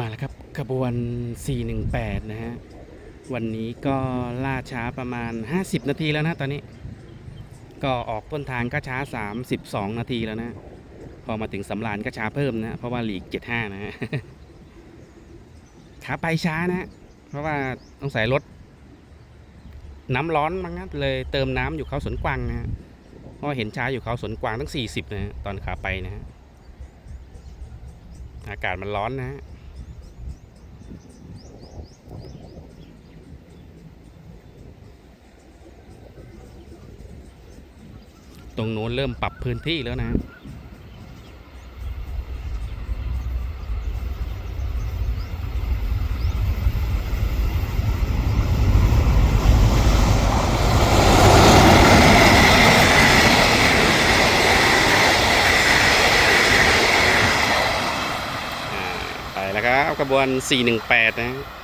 มาแล้วครับขบวน 418 นะฮะ วันนี้ก็ล่าช้าประมาณ 50 นาทีแล้วนะตอนนี้ ก็ออกต้นทางก็ช้า 32 นาทีแล้วนะ พอมาถึงสำรานก็ช้าเพิ่มนะ เพราะว่าหลีก 75 นะฮะขาไปช้านะ เพราะว่าต้องใส่รถ น้ำร้อนมั้งนะเลยเติมน้ำอยู่เขาสวนกวางนะฮะเพราะเห็นช้าอยู่เขาสวนกวางตั้ง 40 นะฮะตอนขาไปนะฮะอากาศมันร้อนนะฮะ ตรงโน้นเริ่มปรับพื้นที่แล้วนะไปแล้วครับขบวน 418 นะ